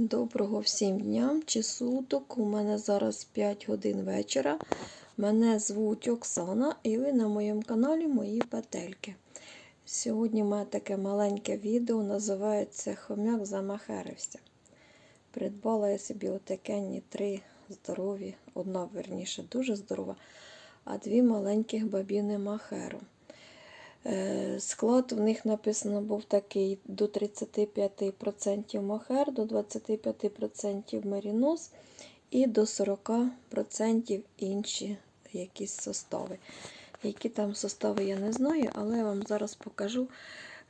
Доброго всім дням чи суток. У мене зараз 5 годин вечора. Мене звуть Оксана, і ви на моєму каналі Мої Петельки. Сьогодні в мене таке маленьке відео, називається Хомяк замахарився. Придбала я собі отакенні три здорові, одна верніше дуже здорова, а дві маленьких бабіни махеру. Е, Склад в них написано був такий до 35% мохер, до 25% мерінос і до 40% інші якісь состави. Які там состави, я не знаю, але я вам зараз покажу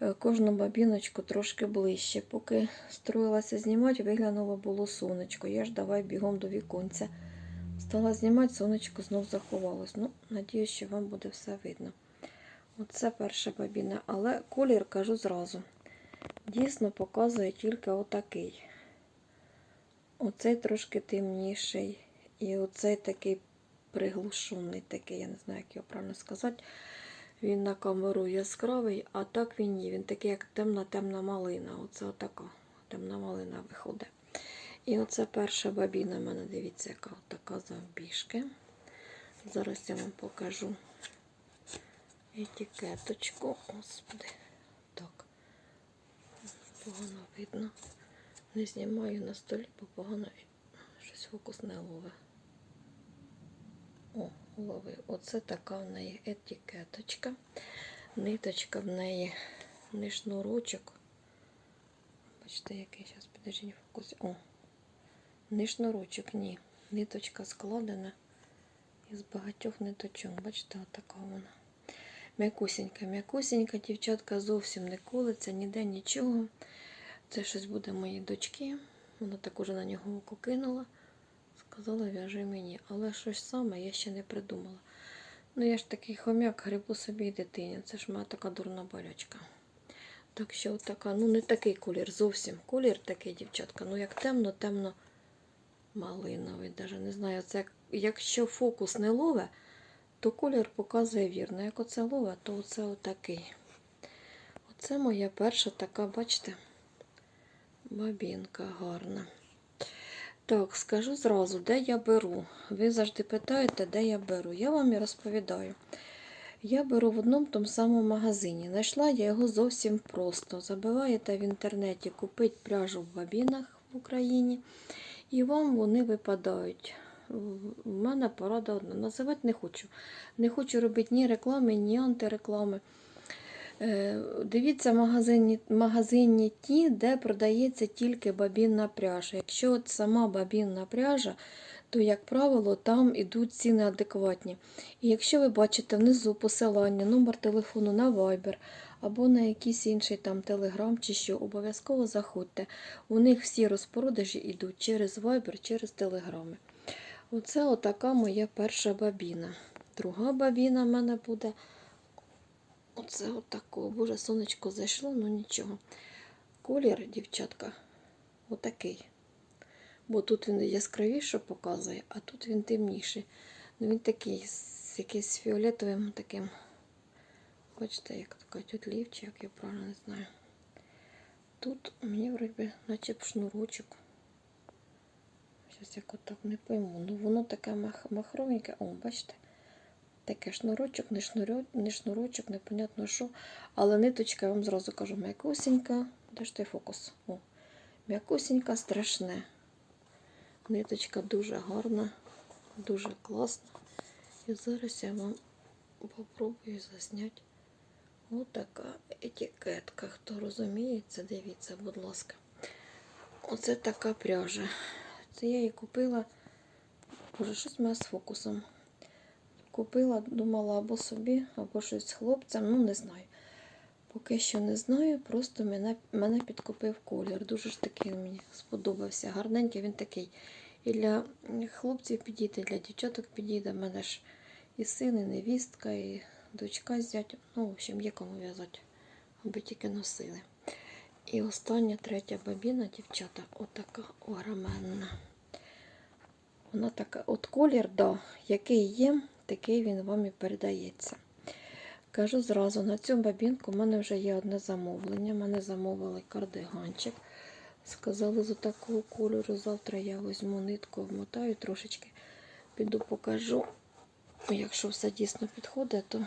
е, кожну бабіночку трошки ближче. Поки строїлася знімати, виглянуло було сонечко. Я ж давай бігом до віконця. Стала знімати, сонечко знов заховалось. Ну, надіюсь, що вам буде все видно. Оце перша бабіна, але колір кажу зразу. Дійсно показує тільки отакий. Оцей трошки темніший. І оцей такий приглушений, такий, я не знаю, як його правильно сказати. Він на камеру яскравий, а так він ні. Він такий, як темна-темна малина. Оце отака темна малина виходить. І оце перша бабіна в мене, дивіться, яка така завбіжки. Зараз я вам покажу етикеточку. Господи. Так. Погано видно. Не знімаю на столі, бо погано щось фокус не ловить. О, лови. Оце така в неї етикеточка. Ниточка в неї не шнурочок. Бачите, який зараз підождіть фокус. О, не шнурочок, ні. Ниточка складена із багатьох ниточок. Бачите, отака вона. М'якусенька, м'якусенька, дівчатка зовсім не колиться, ніде нічого. Це щось буде моїй дочки. Вона так уже на нього око кинула. Сказала, в'яжи мені. Але щось саме я ще не придумала. Ну, я ж такий хомяк, грибу собі і дитині. Це ж моя така дурна болячка. Так що така, ну не такий колір, зовсім колір такий, дівчатка. Ну як темно, темно малиновий. Даже не знаю, це якщо фокус не лове, то колір показує вірно. Як оце лове, то оце отакий. Оце моя перша така, бачите, бабінка гарна. Так, скажу зразу, де я беру. Ви завжди питаєте, де я беру. Я вам і розповідаю. Я беру в одному тому самому магазині. Знайшла я його зовсім просто. Забиваєте в інтернеті купити пряжу в бабінах в Україні, і вам вони випадають. У мене порада одна. Називати не хочу. Не хочу робити ні реклами, ні антиреклами. Е, Дивіться магазині, магазині ті, де продається тільки бабінна пряжа. Якщо от сама бабінна пряжа, то, як правило, там ідуть ціни адекватні. І якщо ви бачите внизу посилання, номер телефону на Viber або на якийсь інший там Telegram чи що, обов'язково заходьте. У них всі розпродажі йдуть через Viber, через Telegram. Оце отака моя перша бабіна. Друга бабіна в мене буде. Оце отако. Боже, сонечко зайшло, ну нічого. Колір, дівчатка, отакий. Бо тут він яскравіше показує, а тут він темніший. Ну він такий з якимось фіолетовим таким. Бачите, як така тютлів, чи як я правильно не знаю. Тут мені вроді наче б шнурочок. Щось як отак не пойму. Ну воно таке мах махровеньке. О, бачите? Таке шнурочок, не, шнурочок, не шнурочок, непонятно що. Але ниточка, я вам зразу кажу, м'якусенька. Де ж той фокус? О, м'якусенька, страшне. Ниточка дуже гарна, дуже класна. І зараз я вам попробую засняти отака етикетка. Хто розуміється, дивіться, будь ласка. Оце така пряжа. Це я її купила. Боже, щось має з фокусом. Купила, думала або собі, або щось з хлопцем, ну не знаю. Поки що не знаю, просто мене мене підкупив колір. Дуже ж такий мені сподобався. Гарненький він такий. І для хлопців підійде, і для дівчаток підійде. У мене ж і син, і невістка, і дочка з зятем. Ну, в общем, є кому в'язати, аби тільки носили. І остання третя бабіна, дівчата, отака огроменна. Вона така, от колір, да, який є, такий він вам і передається. Кажу зразу, на цю бабінку в мене вже є одне замовлення. Мене замовили кардиганчик Сказали з такого кольору. Завтра я візьму нитку, вмотаю трошечки, піду покажу. Якщо все дійсно підходить, то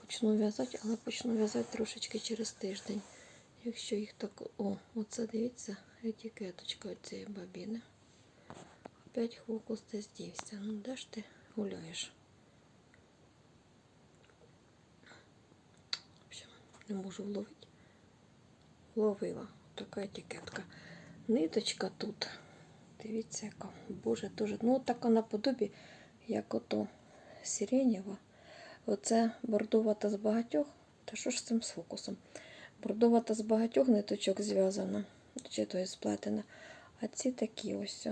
почну в'язати, але почну в'язати трошечки через тиждень. Якщо їх так. О, оце дивіться, етикеточка цієї бабіни. Опять фокус десь дівся. Ну де ж ти гуляєш? Не можу вловити. Ловила. Така етикетка. Ниточка тут. Дивіться, яка. Боже, дуже. Ну, така наподобі, як ото сиренєва. Оце бордовата з багатьох. Та що ж з цим з фокусом? Бордовата з багатьох ниточок зв'язана, чи то і сплетена. А ці такі ось.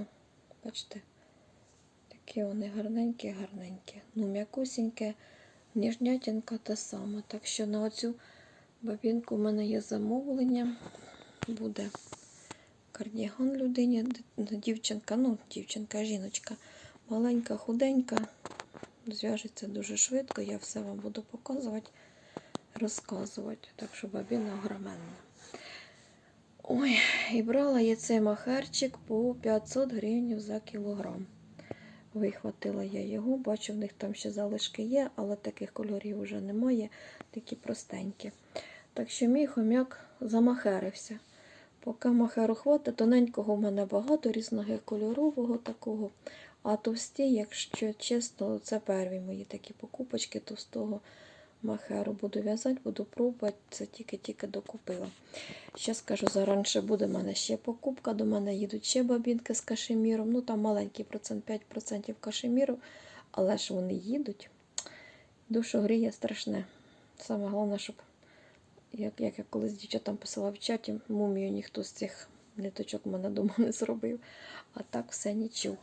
Бачите? Такі вони гарненькі, гарненькі. Ну, м'якусіньке, ніжнятінка та сама. Так що на оцю бабінку в мене є замовлення. Буде кардіган людині. Дівчинка, ну, дівчинка, жіночка. Маленька, худенька. Зв'яжеться дуже швидко. Я все вам буду показувати, розказувати. Так що бабіна огроменна. Ой, і брала я цей махерчик по 500 гривень за кілограм. Вихватила я його, бачу, в них там ще залишки є, але таких кольорів вже немає, такі простенькі. Так що мій хомяк замахерився. Поки махеру хватить, тоненького в мене багато, різного кольорового такого. А товсті, якщо чесно, це перві мої такі покупочки товстого махеру. Буду в'язати, буду пробувати. Це тільки-тільки докупила. Ще скажу, зараніше буде в мене ще покупка. До мене їдуть ще бабінки з кашеміром. Ну там маленький процент, 5% кашеміру, але ж вони їдуть. Душу гріє страшне. Саме головне, щоб, як, як я колись дівчатам писала в чаті, мумію ніхто з цих ниточок в мене вдома не зробив. А так все нічого.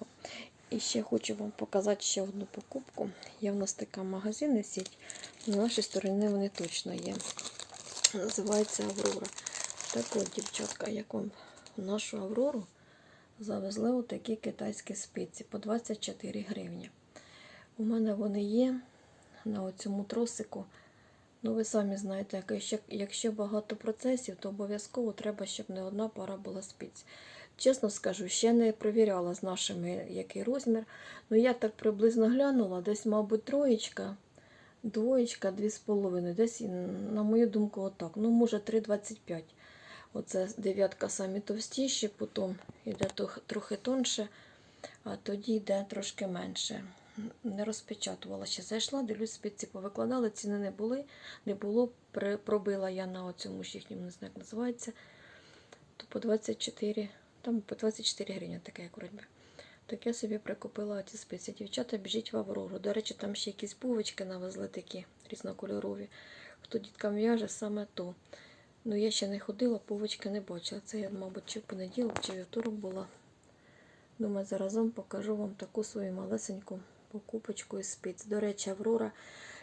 І ще хочу вам показати ще одну покупку. Є в нас така магазинна сіть. На нашій стороні вони точно є. Називається Аврора. Так от, дівчатка, як вам нашу Аврору завезли отакі китайські спиці по 24 гривні. У мене вони є на цьому тросику. Ну, ви самі знаєте, якщо, багато процесів, то обов'язково треба, щоб не одна пара була спиць. Чесно скажу, ще не перевіряла з нашими, який розмір. Ну, я так приблизно глянула, десь, мабуть, троєчка, двоєчка, дві з половиною. Десь, на мою думку, отак. Ну, може, 3,25. Оце дев'ятка самі товстіші, потім йде трохи тонше, а тоді йде трошки менше. Не розпечатувала ще. Зайшла, дивлюсь, спиці повикладали, ціни не були, не було. Пробила я на цьому ж їхньому, не знаю, як називається. То по 24, там по 24 гривні таке, як вроді. Так я собі прикупила ці спиці. Дівчата, біжіть в Аврору. До речі, там ще якісь пувочки навезли такі різнокольорові. Хто діткам в'яже, саме то. Ну, я ще не ходила, пувочки не бачила. Це я, мабуть, чи в понеділок, чи вівторок була. Думаю, заразом покажу вам таку свою малесеньку покупочку із спиць. До речі, Аврора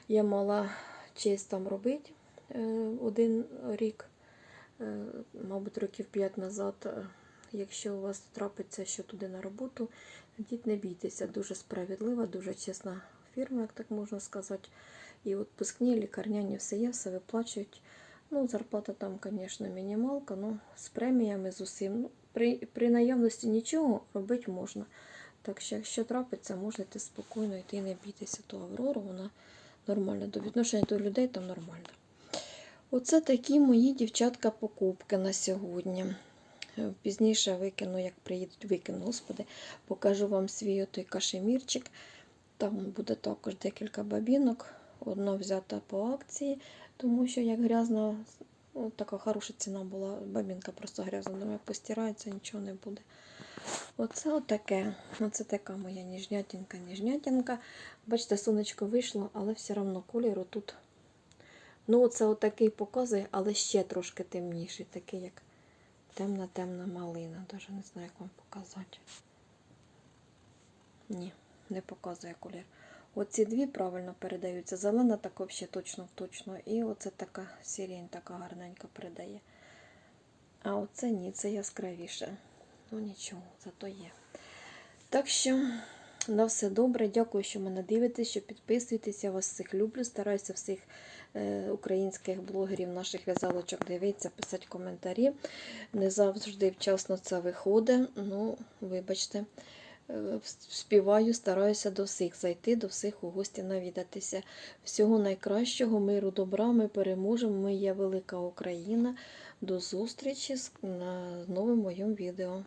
я мала честь там робити е, один рік, е, мабуть, років 5 назад. Якщо у вас трапиться що туди на роботу, йдіть не бійтеся. Дуже справедлива, дуже чесна фірма, як так можна сказати. І відпускні, лікарняні все є, все виплачують. Ну, зарплата там, звісно, мінімалка, ну, з преміями, з усім. Ну, при, при наявності нічого робити можна. Так що, якщо трапиться, можете спокійно йти не бійтеся ту Аврору, вона нормальна. До відношення до людей там нормально. Оце такі мої дівчатка покупки на сьогодні. Пізніше викину, як приїдуть, викину, господи, покажу вам свій той кашемірчик. Там буде також декілька бабінок. Одна взята по акції, тому що як грязна, ну, така хороша ціна була, бабінка просто грязна, думаю, постирається, нічого не буде. Оце отаке. Оце така моя ніжнятінка, ніжнятінка. Бачите, сонечко вийшло, але все одно кольору тут. Ну, оце отакий показує, але ще трошки темніший, такий як темна-темна малина. Даже не знаю, як вам показати. Ні, не показує колір. Оці дві правильно передаються. Зелена так взагалі точно точно. І оце така сірень, така гарненька передає. А оце ні, це яскравіше. Ну нічого, зато є. Так що На все добре. Дякую, що мене дивитесь, що підписуєтесь. Я вас всіх люблю. Стараюся всіх українських блогерів, наших в'язалочок дивитися, писати коментарі. Не завжди вчасно це виходить. Ну, вибачте. Е, Співаю, стараюся до всіх зайти, до всіх у гості навідатися. Всього найкращого, миру, добра, ми переможемо. Ми є велика Україна. До зустрічі на новому моєму відео.